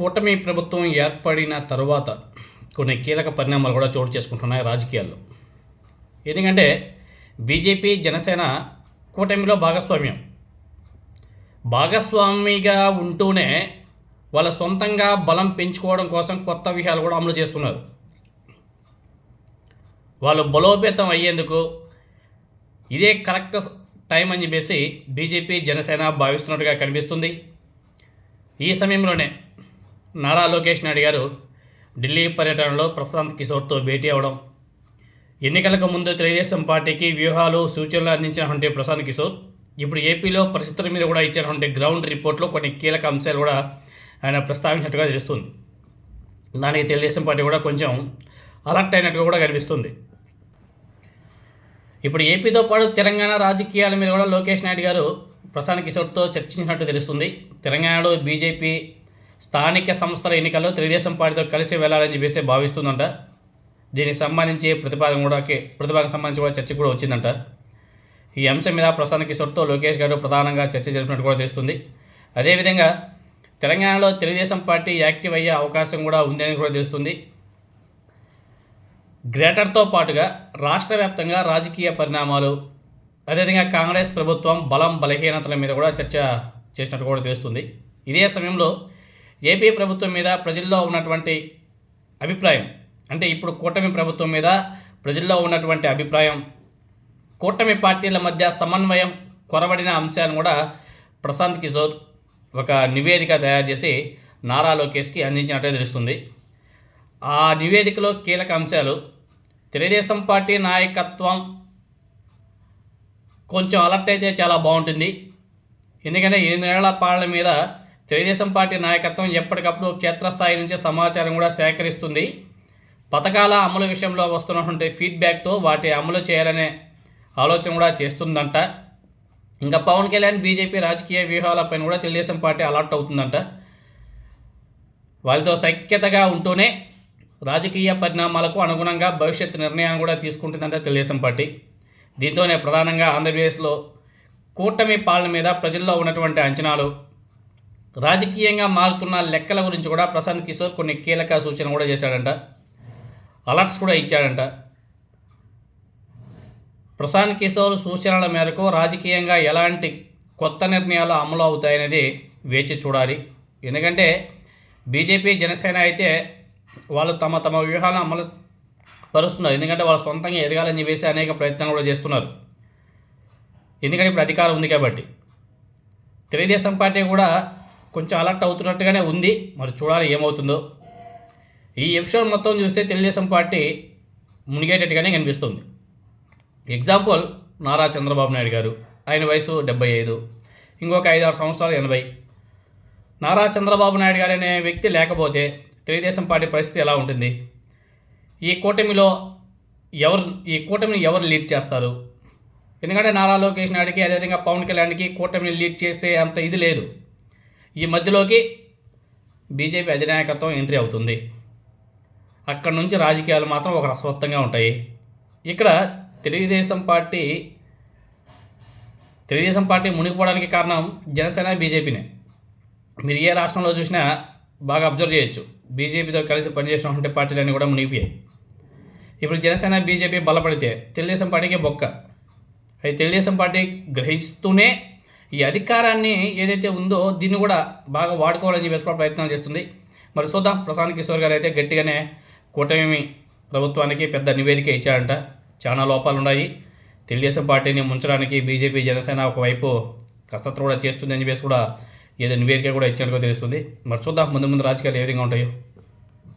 కూటమి ప్రభుత్వం ఏర్పడిన తరువాత కొన్ని కీలక పరిణామాలు కూడా చోటు చేసుకుంటున్నాయి రాజకీయాల్లో. ఎందుకంటే బీజేపీ జనసేన కూటమిలో భాగస్వామ్యం. భాగస్వామిగా ఉంటూనే వాళ్ళ సొంతంగా బలం పెంచుకోవడం కోసం కొత్త వ్యూహాలు కూడా అమలు చేస్తున్నారు. వాళ్ళు బలోపేతం అయ్యేందుకు ఇదే కరెక్ట్ టైం అని చెప్పేసి బీజేపీ జనసేన భావిస్తున్నట్టుగా కనిపిస్తుంది. ఈ సమయంలోనే నారా లోకేష్ నాయుడు గారు ఢిల్లీ పర్యటనలో ప్రశాంత్ కిషోర్తో భేటీ అవ్వడం. ఎన్నికలకు ముందు తెలుగుదేశం పార్టీకి వ్యూహాలు సూచనలు అందించినటువంటి ప్రశాంత్ కిషోర్ ఇప్పుడు ఏపీలో పరిస్థితుల మీద కూడా ఇచ్చినటువంటి గ్రౌండ్ రిపోర్ట్లో కొన్ని కీలక అంశాలు కూడా ఆయన ప్రస్తావించినట్టుగా తెలుస్తుంది. దానికి తెలుగుదేశం పార్టీ కూడా కొంచెం అలర్ట్ అయినట్టుగా కూడా కనిపిస్తుంది. ఇప్పుడు ఏపీతో పాటు తెలంగాణ రాజకీయాల మీద కూడా లోకేష్ నాయుడు గారు ప్రశాంత్ కిషోర్తో చర్చించినట్టు తెలుస్తుంది. తెలంగాణలో బీజేపీ స్థానిక సంస్థల ఎన్నికల్లో తెలుగుదేశం పార్టీతో కలిసి వెళ్ళాలని చెప్పేసి భావిస్తుందంట. దీనికి సంబంధించి ప్రతిపాదన కూడా ప్రతిపాదనకు సంబంధించి కూడా చర్చ కూడా వచ్చిందంట. ఈ అంశం మీద ప్రశాంత్ కిషోర్తో లోకేష్ గారు ప్రధానంగా చర్చ జరిపినట్టు కూడా తెలుస్తుంది. అదేవిధంగా తెలంగాణలో తెలుగుదేశం పార్టీ యాక్టివ్ అయ్యే అవకాశం కూడా ఉందని కూడా తెలుస్తుంది. గ్రేటర్తో పాటుగా రాష్ట్ర వ్యాప్తంగా రాజకీయ పరిణామాలు అదేవిధంగా కాంగ్రెస్ ప్రభుత్వం బలం బలహీనతల మీద కూడా చర్చ చేసినట్టు కూడా తెలుస్తుంది. ఇదే సమయంలో ఏపీ ప్రభుత్వం మీద ప్రజల్లో ఉన్నటువంటి అభిప్రాయం అంటే ఇప్పుడు కూటమి ప్రభుత్వం మీద ప్రజల్లో ఉన్నటువంటి అభిప్రాయం కూటమి పార్టీల మధ్య సమన్వయం కొరబడిన అంశాలను కూడా ప్రశాంత్ కిషోర్ ఒక నివేదిక తయారు చేసి నారా లోకేష్కి అందించినట్టే తెలుస్తుంది. ఆ నివేదికలో కీలక అంశాలు తెలుగుదేశం పార్టీ నాయకత్వం కొంచెం అలర్ట్ అయితే చాలా బాగుంటుంది. ఎందుకంటే ఎనిమిదేళ్ళ పాలన మీద తెలుగుదేశం పార్టీ నాయకత్వం ఎప్పటికప్పుడు క్షేత్రస్థాయి నుంచి సమాచారం కూడా సేకరిస్తుంది. పథకాల అమలు విషయంలో వస్తున్నటువంటి ఫీడ్బ్యాక్తో వాటి అమలు చేయాలనే ఆలోచన కూడా చేస్తుందంట. ఇంకా పవన్ కళ్యాణ్ బీజేపీ రాజకీయ వ్యూహాలపైన కూడా తెలుగుదేశం పార్టీ అలర్ట్ అవుతుందంట. వాళ్ళతో సఖ్యతగా ఉంటూనే రాజకీయ పరిణామాలకు అనుగుణంగా భవిష్యత్ నిర్ణయాన్ని కూడా తీసుకుంటుందంట తెలుగుదేశం పార్టీ. దీంతోనే ప్రధానంగా ఆంధ్రప్రదేశ్లో కూటమి పాలన మీద ప్రజల్లో ఉన్నటువంటి అంచనాలు రాజకీయంగా మారుతున్న లెక్కల గురించి కూడా ప్రశాంత్ కిషోర్ కొన్ని కీలక సూచన కూడా చేశాడంట. అలర్ట్స్ కూడా ఇచ్చాడంట. ప్రశాంత్ కిషోర్ సూచనల మేరకు రాజకీయంగా ఎలాంటి కొత్త నిర్ణయాలు అమలు అవుతాయనేది వేచి చూడాలి. ఎందుకంటే బీజేపీ జనసేన అయితే వాళ్ళు తమ తమ వ్యూహాలను అమలు పరుస్తున్నారు. ఎందుకంటే వాళ్ళు సొంతంగా ఎదగాలని చెప్పేసి అనేక ప్రయత్నాలు కూడా చేస్తున్నారు. ఎందుకంటే ఇప్పుడు అధికారం ఉంది కాబట్టి. తెలుగుదేశం పార్టీ కూడా కొంచెం అలర్ట్ అవుతున్నట్టుగానే ఉంది. మరి చూడాలి ఏమవుతుందో. ఈ ఎపిసోడ్ మొత్తం చూస్తే తెలుగుదేశం పార్టీ మునిగేటట్టుగానే కనిపిస్తుంది. ఎగ్జాంపుల్ నారా చంద్రబాబు నాయుడు గారు. ఆయన వయసు డెబ్బై ఐదు. ఇంకొక ఐదు ఆరు సంవత్సరాలు ఎనభై. నారా చంద్రబాబు నాయుడు గారు అనే వ్యక్తి లేకపోతే తెలుగుదేశం పార్టీ పరిస్థితి ఎలా ఉంటుంది? ఈ కూటమిలో ఎవరు ఈ కూటమిని ఎవరు లీడ్ చేస్తారు? ఎందుకంటే నారా లోకేష్ నాయుడికి అదేవిధంగా పవన్ కళ్యాణ్కి కూటమిని లీడ్ చేసే అంత ఇది లేదు. ఈ మధ్యలోకి బీజేపీ అధినాయకత్వం ఎంట్రీ అవుతుంది. అక్కడ నుంచి రాజకీయాలు మాత్రం ఒక రసవత్తంగా ఉంటాయి. ఇక్కడ తెలుగుదేశం పార్టీ తెలుగుదేశం పార్టీ మునిగిపోవడానికి కారణం జనసేన బీజేపీనే. మీరు ఏ రాష్ట్రంలో చూసినా బాగా అబ్జర్వ్ చేయొచ్చు. బీజేపీతో కలిసి పనిచేసినటువంటి పార్టీలన్నీ కూడా మునిగిపోయాయి. ఇప్పుడు జనసేన బీజేపీ బలపడితే తెలుగుదేశం పార్టీకి బొక్క. అది తెలుగుదేశం పార్టీ గ్రహిస్తూనే ఈ అధికారాన్ని ఏదైతే ఉందో దీన్ని కూడా బాగా వాడుకోవాలని చెప్పేసి కూడా ప్రయత్నాలు చేస్తుంది. మరి చూద్దాం. ప్రశాంత్ కిషోర్ గారు అయితే గట్టిగానే కూటమి ప్రభుత్వానికి పెద్ద నివేదిక ఇచ్చారంట. చాలా లోపాలు ఉన్నాయి. తెలుగుదేశం పార్టీని ముంచడానికి బీజేపీ జనసేన ఒకవైపు కసరత్తు కూడా చేస్తుంది అని చెప్పేసి కూడా ఏదో నివేదిక కూడా ఇచ్చినట్టుగా తెలుస్తుంది. మరి చూద్దాం. ముందు ముందు రాజకీయాలు ఏ విధంగా ఉంటాయో.